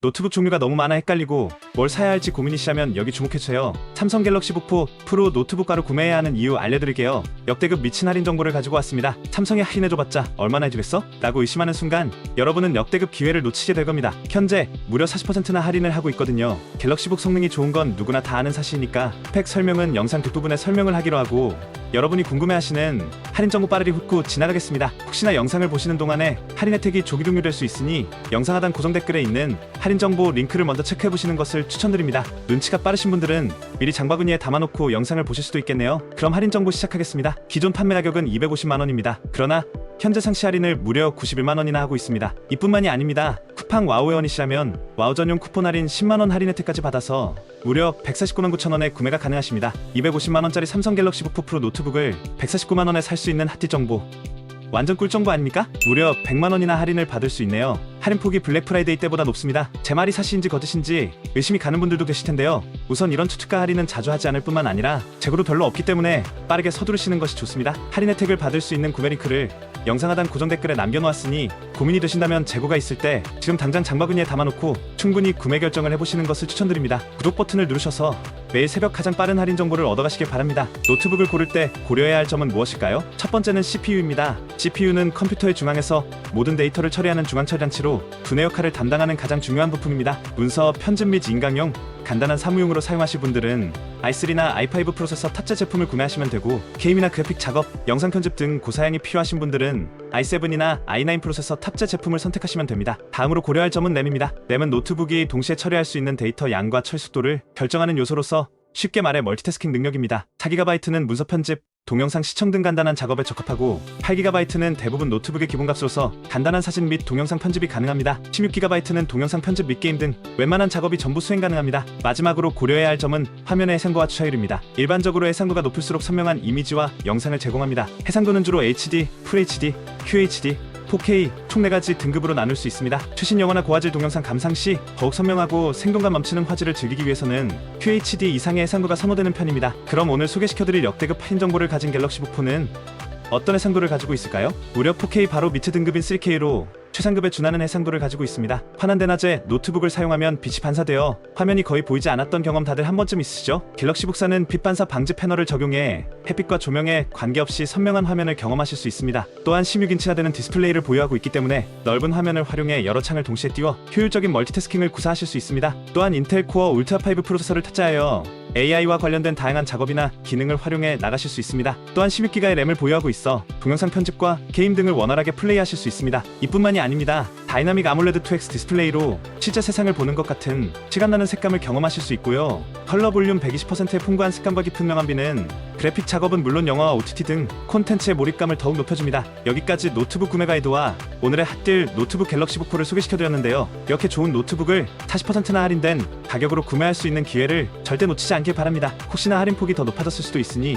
노트북 종류가 너무 많아 헷갈리고 뭘 사야 할지 고민이시라면 여기 주목해주세요. 삼성 갤럭시 북4 프로 노트북 가로 구매해야 하는 이유 알려드릴게요. 역대급 미친 할인 정보를 가지고 왔습니다. 삼성이 할인해줘봤자 얼마나 해주겠어? 라고 의심하는 순간 여러분은 역대급 기회를 놓치게 될 겁니다. 현재 무려 40%나 할인을 하고 있거든요. 갤럭시 북 성능이 좋은 건 누구나 다 아는 사실이니까 스펙 설명은 영상 뒷부분에 설명을 하기로 하고 여러분이 궁금해하시는 할인 정보 빠르리 훑고 지나가겠습니다. 혹시나 영상을 보시는 동안에 할인 혜택이 조기 종료될 수 있으니 영상 하단 고정 댓글에 있는 할인 정보 링크를 먼저 체크해 보시는 것을 추천드립니다. 눈치가 빠르신 분들은 미리 장바구니에 담아놓고 영상을 보실 수도 있겠네요. 그럼 할인 정보 시작하겠습니다. 기존 판매 가격은 250만 원입니다. 그러나 현재 상시 할인을 무려 91만 원이나 하고 있습니다. 이뿐만이 아닙니다. 쿠팡 와우 회원이시라면 와우 전용 쿠폰 할인 10만 원 할인 혜택까지 받아서 무려 149만 9천 원에 구매가 가능하십니다. 250만 원짜리 삼성 갤럭시 북4 프로 노트북을 149만 원에 살 수 있는 핫딜 정보. 완전 꿀 정보 아닙니까? 무려 100만 원이나 할인을 받을 수 있네요. 할인 폭이 블랙 프라이데이 때보다 높습니다. 제 말이 사실인지 거짓인지 의심이 가는 분들도 계실 텐데요. 우선 이런 추특가 할인은 자주 하지 않을 뿐만 아니라 재고도 별로 없기 때문에 빠르게 서두르시는 것이 좋습니다. 할인 혜택을 받을 수 있는 구매 링크를 영상 하단 고정 댓글에 남겨놓았으니 고민이 되신다면 재고가 있을 때 지금 당장 장바구니에 담아놓고 충분히 구매 결정을 해보시는 것을 추천드립니다. 구독 버튼을 누르셔서 매일 새벽 가장 빠른 할인 정보를 얻어가시길 바랍니다. 노트북을 고를 때 고려해야 할 점은 무엇일까요? 첫 번째는 CPU입니다. CPU는 컴퓨터의 중앙에서 모든 데이터를 처리하는 중앙 처리 장치로 두뇌 역할을 담당하는 가장 중요한 부품입니다. 문서, 편집 및 인강용, 간단한 사무용으로 사용하실 분들은 i3나 i5 프로세서 탑재 제품을 구매하시면 되고 게임이나 그래픽 작업, 영상 편집 등 고사양이 필요하신 분들은 i7이나 i9 프로세서 탑재 제품을 선택하시면 됩니다. 다음으로 고려할 점은 램입니다. 램은 노트북이 동시에 처리할 수 있는 데이터 양과 철 속도를 결정하는 요소로서 쉽게 말해 멀티태스킹 능력입니다. 4GB는 문서 편집, 동영상 시청 등 간단한 작업에 적합하고 8GB는 대부분 노트북의 기본값으로서 간단한 사진 및 동영상 편집이 가능합니다. 16GB는 동영상 편집 및 게임 등 웬만한 작업이 전부 수행 가능합니다. 마지막으로 고려해야 할 점은 화면의 해상도와 추하율입니다. 일반적으로 해상도가 높을수록 선명한 이미지와 영상을 제공합니다. 해상도는 주로 HD, FHD, QHD, 4K 총 4가지 등급으로 나눌 수 있습니다. 최신 영화나 고화질 동영상 감상 시 더욱 선명하고 생동감 넘치는 화질을 즐기기 위해서는 QHD 이상의 해상도가 선호되는 편입니다. 그럼 오늘 소개시켜드릴 역대급 할인 정보를 가진 갤럭시 북4는 어떤 해상도를 가지고 있을까요? 무려 4K 바로 밑에 등급인 3K로 최상급에 준하는 해상도를 가지고 있습니다. 환한 대낮에 노트북을 사용하면 빛이 반사되어 화면이 거의 보이지 않았던 경험 다들 한 번쯤 있으시죠? 갤럭시 북사는 빛 반사 방지 패널을 적용해 햇빛과 조명에 관계없이 선명한 화면을 경험하실 수 있습니다. 또한 16인치나 되는 디스플레이를 보유하고 있기 때문에 넓은 화면을 활용해 여러 창을 동시에 띄워 효율적인 멀티태스킹을 구사하실 수 있습니다. 또한 인텔 코어 울트라 5 프로세서를 탑재하여 AI와 관련된 다양한 작업이나 기능을 활용해 나가실 수 있습니다. 또한 16기가의 램을 보유하고 있어 동영상 편집과 게임 등을 원활하게 플레이하실 수 있습니다. 이뿐만이 아닙니다. 다이나믹 아몰레드 2X 디스플레이로 실제 세상을 보는 것 같은 시간나는 색감을 경험하실 수 있고요. 컬러 볼륨 120%의 풍부한 색감과 깊은 명암비는 그래픽 작업은 물론 영화와 OTT 등 콘텐츠의 몰입감을 더욱 높여줍니다. 여기까지 노트북 구매 가이드와 오늘의 핫딜 노트북 갤럭시 북4를 소개시켜드렸는데요. 이렇게 좋은 노트북을 40%나 할인된 가격으로 구매할 수 있는 기회를 절대 놓치지 않길 바랍니다. 혹시나 할인 폭이 더 높아졌을 수도 있으니